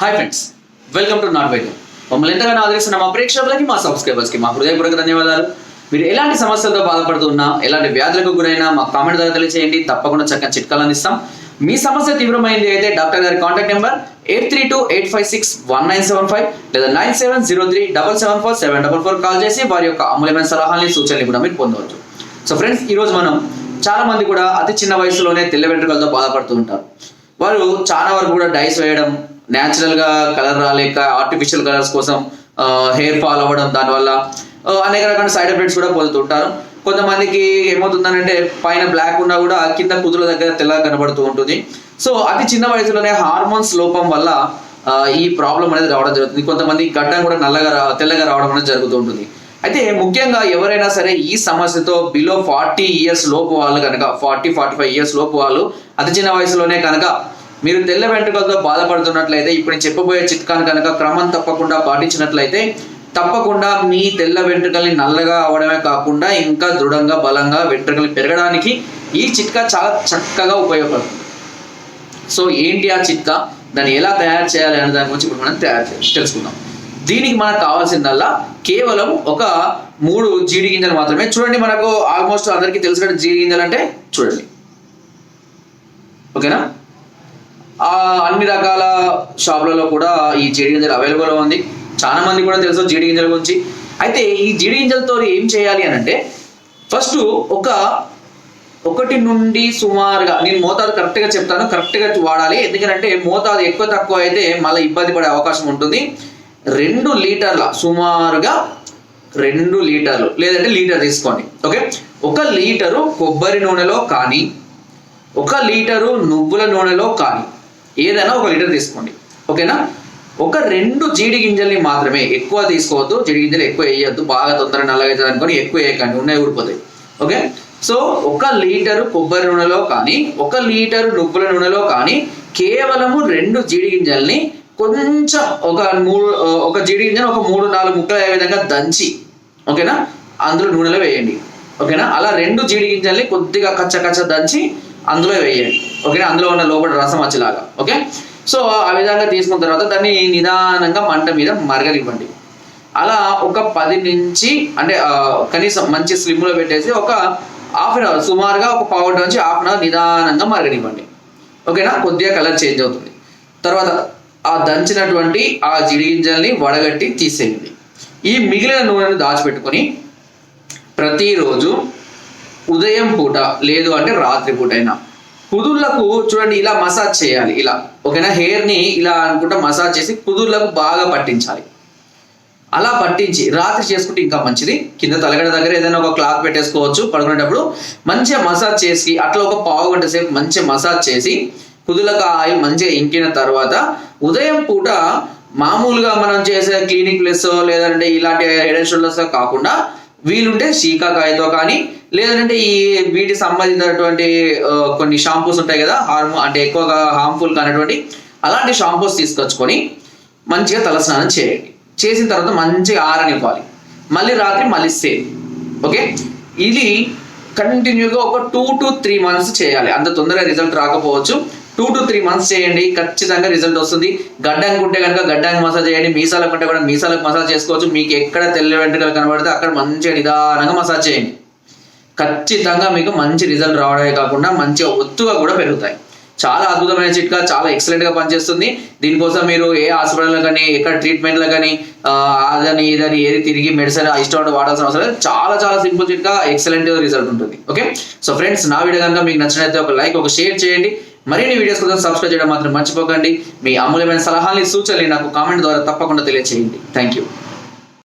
Hi friends welcome to నాట్ వైద్యం మమ్మల్ని ఎంతగానో ఆదరిస్తున్న మా ప్రేక్షకులకి మా సబ్స్క్రైబర్స్కి మా హృదయపూర్వక ధన్యవాదాలు. మీరు ఎలాంటి సమస్యలతో బాధపడుతున్నా ఎలాంటి వ్యాధులకు గురైనా మా కామెంట్ ద్వారా తెలియజేయండి తప్పకుండా చక్కని చిట్కాలు అందిస్తాం. మీ సమస్య తీవ్రమైంది అయితే డాక్టర్ గారి contact number eight three two eight five six one nine seven five లేదా nine seven zero three double seven four seven double four call చేసి వారి యొక్క అమూల్యమైన సలహాలని సూచనలు కూడా మీరు పొందవచ్చు. సో ఫ్రెండ్స్ ఈరోజు మనం చాలా మంది కూడా అతి చిన్న వయసులోనే తెల్ల వెంట్రుకలతో బాధపడుతూ ఉంటారు. వారు చాలా వరకు కూడా డైస్ వేయడం న్యాచురల్గా కలర్ రాలేక ఆర్టిఫిషియల్ కలర్స్ కోసం హెయిర్ ఫాల్ అవ్వడం దానివల్ల అనేక రకాల సైడ్ ఎఫెక్ట్స్ కూడా పొందుతుంటారు. కొంతమందికి ఏమవుతుందనంటే పైన బ్లాక్ ఉన్నా కూడా కింద కుదుల దగ్గర తెల్లగా కనబడుతూ ఉంటుంది. సో అతి చిన్న వయసులోనే హార్మోన్స్ లోపం వల్ల ఈ ప్రాబ్లం అనేది రావడం జరుగుతుంది. కొంతమంది గడ్డం కూడా నల్లగా రా- తెల్లగా రావడం అనేది జరుగుతూ ఉంటుంది. అయితే ముఖ్యంగా ఎవరైనా సరే ఈ సమస్యతో బిలో ఫార్టీ ఇయర్స్ లోపు వాళ్ళు కనుక ఫార్టీ ఫార్టీ ఫైవ్ ఇయర్స్ లోపు వాళ్ళు అతి చిన్న వయసులోనే కనుక మీరు తెల్ల వెంట్రుకలతో బాధపడుతున్నట్లయితే ఇప్పుడు నేను చెప్పబోయే చిట్కాను కనుక క్రమం తప్పకుండా పాటించినట్లయితే తప్పకుండా మీ తెల్ల వెంట్రుకల్ని నల్లగా అవడమే కాకుండా ఇంకా దృఢంగా బలంగా వెంట్రుకలు పెరగడానికి ఈ చిట్కా చాలా చక్కగా ఉపయోగపడుతుంది. సో ఏంటి ఆ చిట్కా? దాన్ని ఎలా తయారు చేయాలి అనే దాని గురించి ఇప్పుడు మనం తయారు తెలుసుకుందాం. దీనికి మనకు కావాల్సిందల్లా కేవలం ఒక మూడు జీడి గింజలు మాత్రమే. చూడండి మనకు ఆల్మోస్ట్ అందరికీ తెలిసినట్టు జీడి గింజలు అంటే? చూడండి. ఓకేనా? అన్ని రకాల షాపులలో కూడా ఈ జీడి గింజలు అవైలబుల్ ఉంది. చాలా మంది కూడా తెలుసు జీడి గింజల గురించి. అయితే ఈ జీడి గింజలతో ఏం చేయాలి అని అంటే ఫస్ట్ ఒక ఒకటి నుండి సుమారుగా నేను మోతాదు కరెక్ట్గా చెప్తాను కరెక్ట్గా వాడాలి. ఎందుకంటే మోతాదు ఎక్కువ తక్కువ అయితే మళ్ళీ ఇబ్బంది పడే అవకాశం ఉంటుంది. రెండు లీటర్ల సుమారుగా రెండు లీటర్లు లేదంటే లీటర్ తీసుకోండి. ఓకే? ఒక లీటరు కొబ్బరి నూనెలో కానీ ఒక లీటరు నువ్వుల నూనెలో కానీ ఏదైనా ఒక లీటర్ తీసుకోండి. ఓకేనా? ఒక రెండు జీడి గింజల్ని మాత్రమే ఎక్కువ తీసుకోవద్దు. జీడి గింజలు ఎక్కువ వేయొద్దు. బాగా తొందరగా నల్లగా అవుతుంది అనుకొని ఎక్కువ వేయకండి. ఉన్నాయి ఊడిపోతాయి. ఓకే? సో ఒక లీటరు కొబ్బరి నూనెలో కానీ ఒక లీటరు నువ్వుల నూనెలో కానీ కేవలము రెండు జీడి గింజల్ని కొంచెం ఒక మూడు ఒక జీడి గింజను ఒక మూడు నాలుగు ముక్కలు అయ్యే విధంగా దంచి ఓకేనా? అందులో నూనెలో వేయండి. ఓకేనా? అలా రెండు జీడి గింజల్ని కొద్దిగా కచ్చ కచ్చ దంచి అందులో వేయండి. ఓకేనా? అందులో ఉన్న లోపల రసం వచ్చేలాగా. ఓకే? సో ఆ విధంగా తీసుకున్న తర్వాత దాన్ని నిదానంగా మంట మీద మరగనివ్వండి. అలా ఒక పది నుంచి అంటే కనీసం మంచి స్లిమ్లో పెట్టేసి ఒక హాఫ్ అన్ అవర్ సుమారుగా ఒక పావు నుంచి హాఫ్ అన్ అవర్ నిదానంగా మరగనివ్వండి. ఓకేనా? కొద్దిగా కలర్ చేంజ్ అవుతుంది. తర్వాత ఆ దంచినటువంటి ఆ జిడిగింజల్ని వడగట్టి తీసేయండి. ఈ మిగిలిన నూనెను దాచిపెట్టుకొని ప్రతిరోజు ఉదయం పూట లేదు అంటే రాత్రి పూట అయినా కుదుర్లకు చూడండి ఇలా మసాజ్ చేయాలి ఇలా. ఓకేనా? హెయిర్ని ఇలా అనుకుంటా మసాజ్ చేసి కుదుర్లకు బాగా పట్టించాలి. అలా పట్టించి రాత్రి చేసుకుంటే ఇంకా మంచిది. కింద తలగడ దగ్గర ఏదైనా ఒక క్లాత్ పెట్టేసుకోవచ్చు పడుకునేటప్పుడు. మంచిగా మసాజ్ చేసి అట్లా ఒక పావు గంట సేపు మంచిగా మసాజ్ చేసి కుదులకు ఆయిల్ మంచిగా ఇంకిన తర్వాత ఉదయం పూట మామూలుగా మనం చేసే క్లినిక్ ప్లస్ లేదంటే ఇలాంటి హెడ్ అండ్ షోల్డర్స్ కాకుండా వీలుంటే శీకాకాయతో కానీ లేదంటే ఈ వీటికి సంబంధించినటువంటి కొన్ని షాంపూస్ ఉంటాయి కదా హార్మో అంటే ఎక్కువగా హార్మ్ఫుల్ కానటువంటి అలాంటి షాంపూస్ తీసుకొచ్చుకొని మంచిగా తలస్నానం చేయండి. చేసిన తర్వాత మంచిగా ఆరనివ్వాలి. మళ్ళీ రాత్రి మళ్ళీ సేమ్. ఓకే? ఇది కంటిన్యూగా ఒక టూ టు త్రీ మంత్స్ చేయాలి. అంత తొందరగా రిజల్ట్ రాకపోవచ్చు. టూ టు త్రీ మంత్స్ చేయండి ఖచ్చితంగా రిజల్ట్ వస్తుంది. గడ్డానికి ఉంటే కనుక గడ్డానికి మసాజ్ చేయండి. మీసాలకు ఉంటే కూడా మీసాలకు మసాజ్ చేసుకోవచ్చు. మీకు ఎక్కడ తెల్ల వెంట్రుకలు కనబడితే అక్కడ మంచిగా నిదానంగా మసాజ్ చేయండి. ఖచ్చితంగా మీకు మంచి రిజల్ట్ రావడమే కాకుండా మంచిగా ఒత్తుగా కూడా పెరుగుతాయి. చాలా అద్భుతమైన చిట్కా చాలా ఎక్సలెంట్గా పనిచేస్తుంది. దీనికోసం మీరు ఏ హాస్పిటల్లో కానీ ఎక్కడ ట్రీట్మెంట్లో కానీ అదని ఇదని ఏది తిరిగి మెడిసిన్ ఇష్టం వాడాల్సిన అవసరం లేదు. చాలా చాలా సింపుల్ చిట్కా ఎక్సలెంట్ రిజల్ట్ ఉంటుంది. ఓకే సో ఫ్రెండ్స్ నా వీడియో కనుక మీకు నచ్చినైతే ఒక లైక్ ఒక షేర్ చేయండి. మరిన్ని వీడియోస్ కోసం సబ్స్క్రైబ్ చేయడం మాత్రం మర్చిపోకండి. మీ అమూల్యమైన సలహాలని సూచనలు నాకు కామెంట్ ద్వారా తప్పకుండా తెలియజేయండి థ్యాంక్ యూ